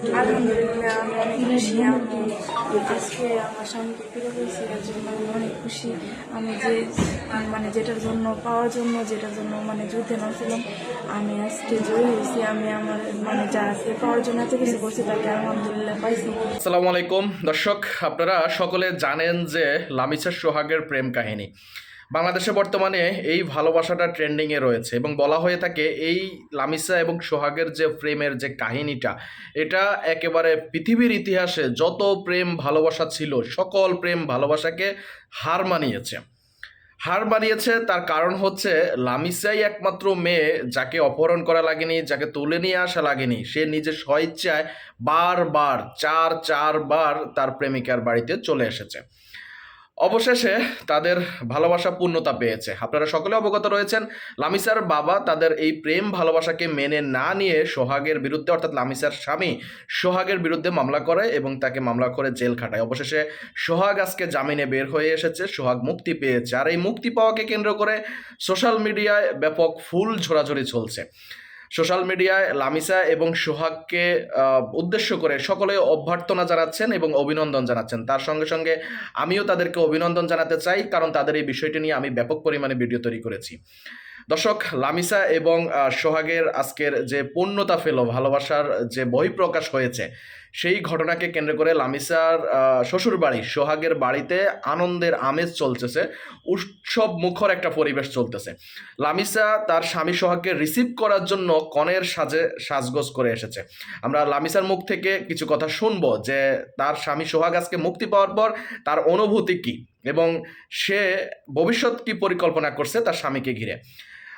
আলহামদুলিল্লাহ আমি অনেক খুশি আমি আজকে আমার স্বামীকে ফিরে পেয়েছি এর জন্য আমি অনেক খুশি। আমি যে মানে যেটার জন্য পাওয়ার জন্য, যেটার জন্য মানে যুদ্ধে নামছিলাম, আমি আজকে জয়ী হয়েছি। আমি আমার মানে যা পাওয়ার জন্য এত কিছু করছি, তাকে আলহামদুলিল্লাহ পাইছি। আসসালামু আলাইকুম। দর্শক, আপনারা সকলে জানেন যে লামিসা সোহাগের প্রেম কাহিনী। বাংলাদেশে বর্তমানে এই ভালোবাসাটা ট্রেন্ডিংয়ে রয়েছে এবং বলা হয়ে থাকে এই লামিসা এবং সোহাগের যে প্রেমের যে কাহিনীটা, এটা একেবারে পৃথিবীর ইতিহাসে যত প্রেম ভালোবাসা ছিল, সকল প্রেম ভালোবাসাকে হার মানিয়েছে। হার মানিয়েছে তার কারণ হচ্ছে লামিসাই একমাত্র মেয়ে যাকে অপহরণ করা লাগেনি, যাকে তুলে নিয়ে আসা লাগেনি। সে নিজের স্বইচ্ছায় বারবার, চার, চারবার তার প্রেমিকার বাড়িতে চলে এসেছে। অবশেষে তাদের ভালোবাসা পূর্ণতা পেয়েছে। আপনারা সকলে অবগত রয়েছেন, লামিসার বাবা তাদের এই প্রেম ভালোবাসাকে মেনে না নিয়ে সোহাগের বিরুদ্ধে, অর্থাৎ লামিসার স্বামী সোহাগের বিরুদ্ধে মামলা করে এবং তাকে মামলা করে জেল খাটায়। অবশেষে সোহাগ আজকে জামিনে বের হয়ে এসেছে, সোহাগ মুক্তি পেয়েছে। আর এই মুক্তি পাওয়াকে কেন্দ্র করে সোশ্যাল মিডিয়ায় ব্যাপক ফুল ঝোরাঝুরি চলছে। সোশ্যাল মিডিয়ায় লামিসা এবং সোহাগকে উদ্দেশ্য করে সকলে অভ্যর্থনা জানাচ্ছেন এবং অভিনন্দন জানাচ্ছেন। তার সঙ্গে সঙ্গে আমিও তাদেরকে অভিনন্দন জানাতে চাই, কারণ তাদের এই বিষয়টি নিয়ে আমি ব্যাপক পরিমাণে ভিডিও তৈরি করেছি। দর্শক, লামিসা এবং সোহাগের আজকের যে পূর্ণতা ফেলো, ভালোবাসার যে বহিঃপ্রকাশ হয়েছে সেই ঘটনাকে কেন্দ্র করে লামিসার শ্বশুর বাড়ি সোহাগের বাড়িতে আনন্দের আমেজ চলতেছে, উৎসব মুখর একটা পরিবেশ চলতেছে। লামিসা তার স্বামী সোহাগকে রিসিভ করার জন্য কনের সাজে, সাজগোজ করে এসেছে। আমরা লামিসার মুখ থেকে কিছু কথা শুনব যে তার স্বামী সোহাগ আজকে মুক্তি পাওয়ার পর তার অনুভূতি কি এবং সে ভবিষ্যৎ কি পরিকল্পনা করছে তার স্বামীকে ঘিরে।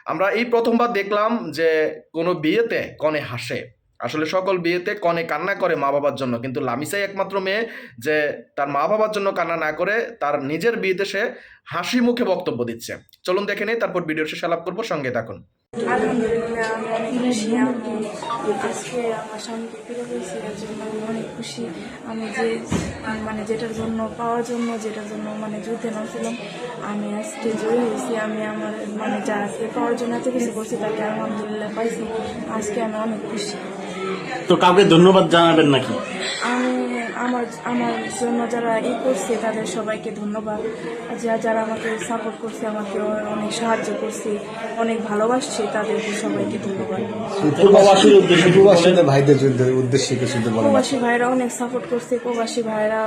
আমরা এই প্রথমবার দেখলাম যে কোনো বিয়েতে কনে হাসে। আসলে সকল বিয়েতে কনে কান্না করে মা বাবার জন্য, কিন্তু লামিসাই একমাত্র মেয়ে যে তার মা বাবার জন্য কান্না না করে তার নিজের বিয়েতে সে হাসি মুখে বক্তব্য দিচ্ছে। চলুন দেখে নেই, তারপর ভিডিও শেষে আলাপ করব, সঙ্গে থাকুন। খুশি। আমি যে মানে যেটার জন্য পাওয়ার জন্য, যেটার জন্য মানে আমি আজকে মানে আলহামদুলিল্লাহ পাইছি। আজকে আমি অনেক খুশি। তো কাউকে ধন্যবাদ জানাবেন নাকি? আমি আমার আমার জন্য যারা ই করছে তাদের সবাইকে ধন্যবাদ। যারা যারা আমাকে সাপোর্ট করছে আমাকে অনেক সাহায্য করছে অনেক ভালোবাসছে তাদেরকে সবাইকে ধন্যবাদ। প্রবাসী উদ্দেশ্যে ভাইদের যুদ্ধের উদ্দেশ্যে কিছু প্রবাসী ভাইরা অনেক সাপোর্ট করছে প্রবাসী ভাইরা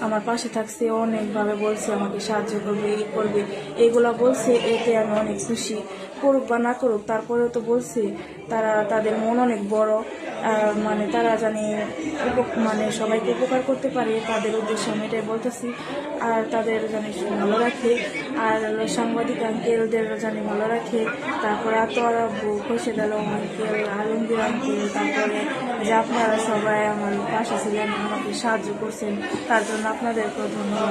আমার পাশে থাকছে, অনেকভাবে বলছে আমাকে সাহায্য করবে এই করবে। এগুলা বলছে, এতে আমি অনেক খুশি। করুক বা না করুক, তারপরেও তো বলছে, তারা, তাদের মন অনেক বড়। আর মানে তারা জানি মানে সবাইকে উপকার করতে পারে, তাদের উদ্দেশ্যে আমি এটাই বলতেছি। আর তাদের জানি ভালো রাখে। আর সাংবাদিক আঙ্কেলদের জানি ভালো রাখে। তারপর আতোয়ারা খোরশেদ আলম আঙ্কেল তারপরে যে আপনারা সবাই আমার পাশে ছিলেন, আমাকে সাহায্য করছেন, তার জন্য ধন্যবাদ।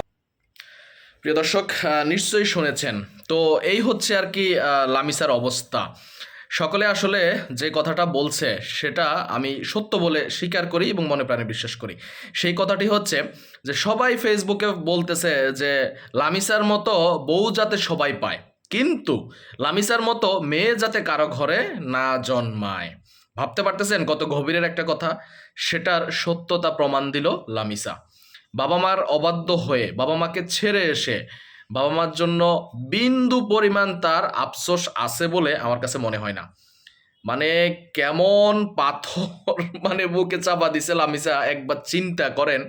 প্রিয় দর্শক নিশ্চয়ই শুনেছেন। তো এই হচ্ছে আর কি লামিসার অবস্থা। সকলে আসলে যে কথাটা বলছে, সেটা আমি সত্য বলে স্বীকার করি এবং মনে প্রাণে বিশ্বাস করি। সেই কথাটি হচ্ছে যে, সবাই ফেসবুকে বলতেছে যে, লামিসার মতো বউ যাতে সবাই পায়। কিন্তু লামিসার মতো মেয়ে যাতে কারও ঘরে না জন্মায়। ভাবতে পারতেছেন কত গভীরের একটা কথা? সেটার সত্যতা প্রমাণ দিল লামিসা। বাবা মার অবাধ্য হয়ে, বাবা মাকে ছেড়ে এসে, বাবা মার জন্য বিন্দু পরিমাণ তার আফসোস আছে বলে আমার কাছে মনে হয় না। মানে কেমন পাথর মানে বুকে চাপা দিছে লামিসা, একবার চিন্তা করেন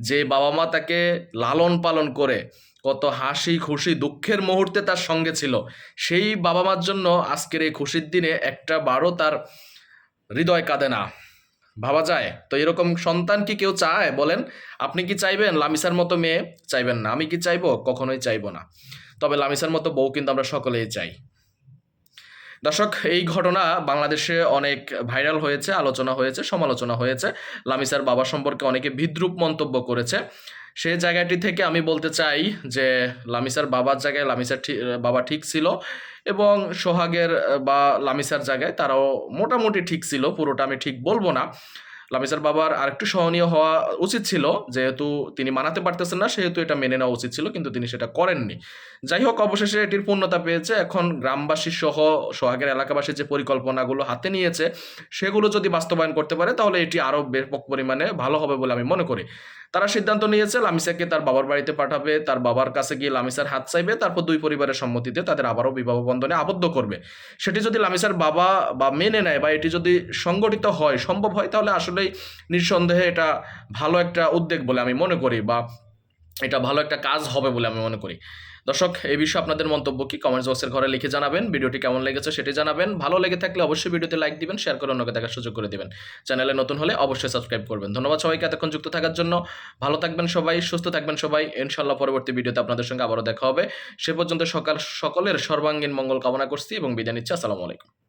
যে বাবা মা তাকে লালন পালন করে কত হাসি খুশি দুঃখের মুহূর্তে তার সঙ্গে ছিল। সেই বাবা মার জন্য আজকের এই খুশির দিনে একটা বারও তার হৃদয় কাঁদে না। ভাবা যায়। তো এরকম সন্তান কি কেউ চায়? বলেন, আপনি কি চাইবেন? লামিসার মতো মেয়ে? চাইবেন না। আমি কি চাইব? কখনোই চাইব না। তবে লামিসার মতো বউ কিন্তু আমরা সকলেই চাই। দর্শক, এই ঘটনা বাংলাদেশে অনেক ভাইরাল হয়েছে, আলোচনা হয়েছে, সমালোচনা হয়েছে। লামিসার বাবা সম্পর্কে অনেকে বিদ্রুপ মন্তব্য করেছে। সে জায়গাটি থেকে আমি বলতে চাই যে লামিসার বাবার জায়গায় লামিসার বাবা ঠিক ছিল এবং সোহাগের, বা লামিসার জায়গায় তারাও মোটামুটি ঠিক ছিল, পুরোটা আমি ঠিক বলব না। লামিসার বাবার আরেকটু সহনীয় হওয়া উচিত ছিল, যেহেতু তিনি মানাতে পারতেছেন না, সেহেতু এটা মেনে নেওয়া উচিত ছিল, কিন্তু তিনি সেটা করেননি। যাই হোক, অবশেষে এটির পূর্ণতা পেয়েছে। এখন গ্রামবাসী সহ সোহাগের এলাকাবাসীর যে পরিকল্পনাগুলো হাতে নিয়েছে, সেগুলো যদি বাস্তবায়ন করতে পারে, তাহলে এটি আরও ব্যাপক পরিমাণে ভালো হবে বলে আমি মনে করি। তারা সিদ্ধান্ত নিয়েছে লামিসাকে তার বাবার বাড়িতে পাঠাবে, তার বাবার কাছে গিয়ে লামিসার হাত চাইবে, তারপর দুই পরিবারের সম্মতিতে তাদের আবারও বিবাহ বন্ধনে আবদ্ধ করবে। সেটি যদি লামিসার বাবা বা মেনে নেয় বা এটি যদি সংগঠিত হয়, সম্ভব হয়, তাহলে আসলেই নিঃসন্দেহে এটা ভালো একটা উদ্যোগ বলে আমি মনে করি বা এটা ভালো একটা কাজ হবে বলে আমি মনে করি। দর্শক, এই বিষয়ে আপনাদের মন্তব্য কি কমেন্টস বক্সের ঘরে লিখে জানাবেন। ভিডিওটি কেমন লেগেছে সেটি জানাবেন। ভালো লেগে থাকলে অবশ্যই ভিডিওতে লাইক দিবেন শেয়ার করে অন্যকে দেখার সুযোগ করে দিবেন। চ্যানেলে নতুন হলে অবশ্যই সাবস্ক্রাইব করবেন। ধন্যবাদ সবাইকে এতক্ষণ যুক্ত থাকার জন্য। ভালো থাকবেন সবাই, সুস্থ থাকবেন সবাই। ইনশাল্লাহ পরবর্তী ভিডিওতে আপনাদের সঙ্গে আবারও দেখা হবে। সে পর্যন্ত সকাল সকলের সর্বাঙ্গীন মঙ্গল কামনা করছি এবং বিদায় নিচ্ছি। আসসালামু আলাইকুম।